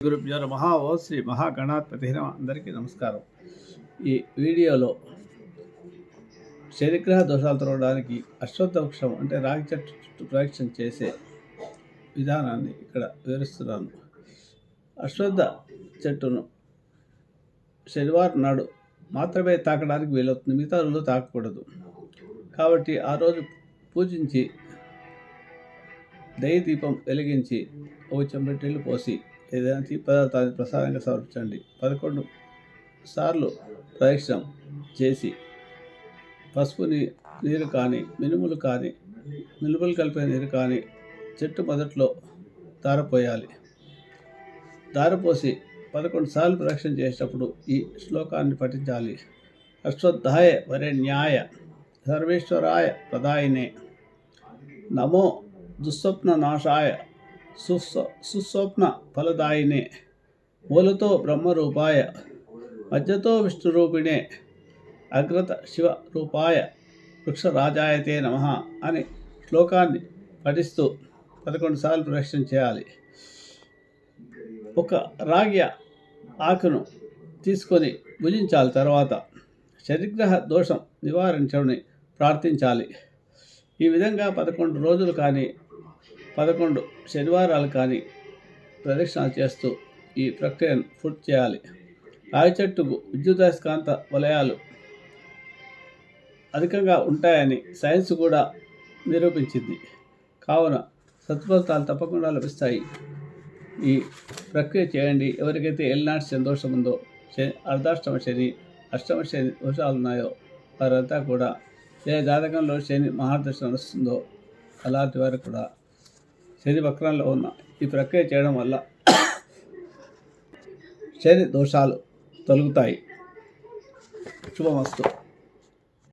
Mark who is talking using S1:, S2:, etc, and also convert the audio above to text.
S1: గురుభ్యో నమః. ఓ శ్రీ మహాగణాధిపతి అందరికీ నమస్కారం. ఈ వీడియోలో శనిగ్రహ దోషాలు తొలగడానికి అశ్వత్థ వృక్షం అంటే రాగి చెట్టు చుట్టూ ప్రదక్షిణ చేసే విధానాన్ని ఇక్కడ వివరిస్తున్నాను. అశ్వత్థ చెట్టును శనివారం నాడు మాత్రమే తాకడానికి వీలవుతుంది. మిగతా రోజులు తాకకూడదు. కాబట్టి ఆ రోజు పూజించి దయ దీపం వెలిగించి ఒక చెంబెట్టెళ్ళు పోసి ఏదైనా తీపి పదార్థాన్ని ప్రసాదంగా సమర్పించండి. పదకొండు సార్లు ప్రదక్షిణం చేసి పసుపుని నీరు కానీ మినుములు కానీ మినుములు కలిపిన నీరు కానీ చెట్టు మొదట్లో దారపోయాలి దారపోసి పదకొండు సార్లు ప్రదక్షిణ చేసేటప్పుడు ఈ శ్లోకాన్ని పఠించాలి. అశ్వత్థాయ వరేణ్యాయ సర్వేశ్వరాయ ప్రదాయినే. నమో దుస్వప్న నాశాయ సుస్వ సుస్వప్న ఫలదాయినే. మూలతో బ్రహ్మరూపాయ మధ్యతో విష్ణురూపిణే అగ్రత శివ రూపాయ వృక్షరాజాయతే నమ అని శ్లోకాన్ని పఠిస్తూ పదకొండు సార్లు ప్రదక్షిణ చేయాలి. ఒక రాగి ఆకును తీసుకొని భుజించాలి. తర్వాత శనిగ్రహ దోషం నివారించమని ప్రార్థించాలి. ఈ విధంగా పదకొండు రోజులు కానీ పదకొండు శనివారాలు కానీ ప్రదక్షిణ చేస్తూ ఈ ప్రక్రియను పూర్తి చేయాలి. రావి చెట్టుకు విద్యుదయస్కాంత వలయాలు అధికంగా ఉంటాయని సైన్స్ కూడా నిరూపించింది. కావున సత్ఫలితాలు తప్పకుండా లభిస్తాయి. ఈ ప్రక్రియ చేయండి. ఎవరికైతే ఎల్నాటి శని దోషం ఉందో శని అర్ధాష్టమ శని అష్టమ శని దోషాలు ఉన్నాయో వారంతా కూడా ఏ జాతకంలో శని మహాదర్శనం వస్తుందో అలాంటి వారు కూడా శని వక్రంలో ఉన్న ఈ ప్రక్రియ చేయడం వల్ల శని దోషాలు తొలగుతాయి. శుభమస్తు.